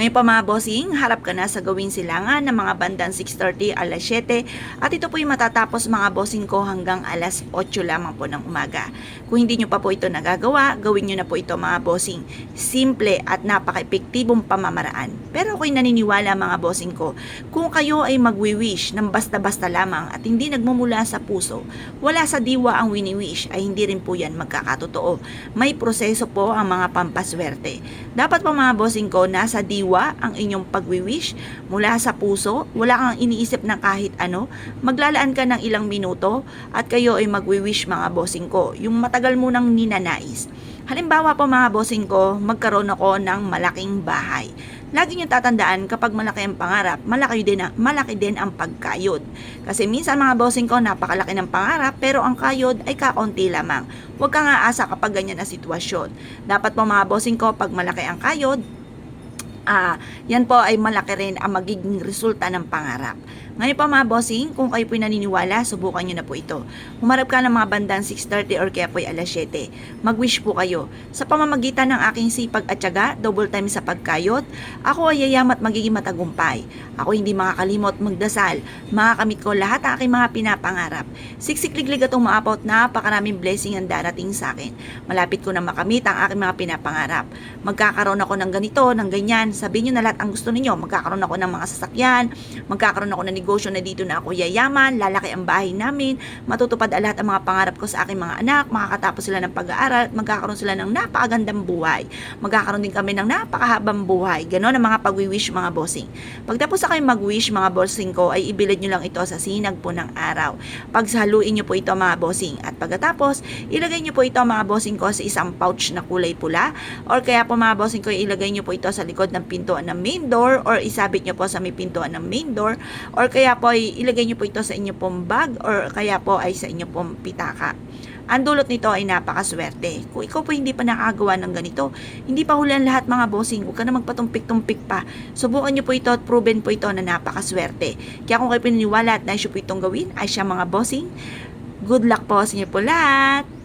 Ngayon pa mga bossing, harap ka na sa gawing silangan ng mga bandang 6.30 alas 7 at ito po yung matatapos mga bossing ko hanggang alas 8 lamang po ng umaga. Kung hindi nyo pa po ito nagagawa, gawin nyo na po ito mga bossing. Simple at napaka-epektibong pamamaraan. Pero ako'y naniniwala mga bossing ko, kung kayo ay magwi-wish ng basta-basta lamang at hindi nagmumula sa puso, wala sa diwa ang wini-wish ay hindi rin po yan magkakatotoo. May proseso po ang mga pampaswerte. Dapat po mga bossing ko, nasa diwa ang inyong pagwi-wish mula sa puso, wala kang iniisip ng kahit ano, maglalaan ka ng ilang minuto at kayo ay magwi-wish mga bossing ko. Yung matagal mo nang ninanais. Halimbawa po mga bossing ko, magkaroon ako ng malaking bahay. Lagi niyo tatandaan kapag malaki ang pangarap, malaki din, ang- malaki din ang pagkayod. Kasi minsan mga bossing ko, napakalaki ng pangarap pero ang kayod ay kakonti lamang. Huwag kang aasa kapag ganyan na sitwasyon. Dapat po mga bossing ko, pag malaki ang kayod, ah, yan po ay malaki rin ang magiging resulta ng pangarap. Ngayon pa mga bossing, kung kayo po naniniwala, subukan nyo na po ito. Humarap ka ng mga bandang 6.30 or kaya po ay alas 7. Mag-wish po kayo. Sa pamamagitan ng aking sipag at tiyaga, double time sa pagkayot, ako ay yayamat magiging matagumpay. Ako hindi makakalimot magdasal. Makakamit ko lahat ang aking mga pinapangarap. Siksikliglig atong maapot, napakaraming blessing ang darating sa akin. Malapit ko na makamit ang aking mga pinapangarap. Magkakaroon ako ng ganito, ng ganyan. Sabihin nyo na lahat ang gusto ninyo. Magkakaroon ako ng mga sasakyan, magkakaroon ako ng na dito na ako yayaman, lalaki ang bahay namin, matutupad lahat ang mga pangarap ko sa aking mga anak, makakatapos sila ng pag-aaral, magkakaroon sila ng napakagandang buhay. Magkakaroon din kami ng napakahabang buhay. Ganon ang mga pag-wish mga bossing. Pagtapos sa mag-wish mga bossing ko, ay ibilad nyo lang ito sa sinag po ng araw. Pagsaluin nyo po ito mga bossing. At pagkatapos, ilagay nyo po ito mga bossing ko sa isang pouch na kulay pula. Or kaya po mga bossing ko, ilagay nyo po ito sa likod ng pintuan ng main door or isabit nyo po sa may pintuan ng main door or kaya po ay ilagay nyo po ito sa inyo pong bag or kaya po ay sa inyo pong pitaka. Ang dulot nito ay napakaswerte. Kung ikaw po hindi pa nakagawa ng ganito, hindi pa hulan lahat mga bossing, huwag ka na magpatumpik-tumpik pa. Subukan nyo po ito at proven po ito na napakaswerte. Kaya kung kayo pininiwala at nais nyo po itong gawin, ay siya mga bossing, good luck po sa inyo po lahat!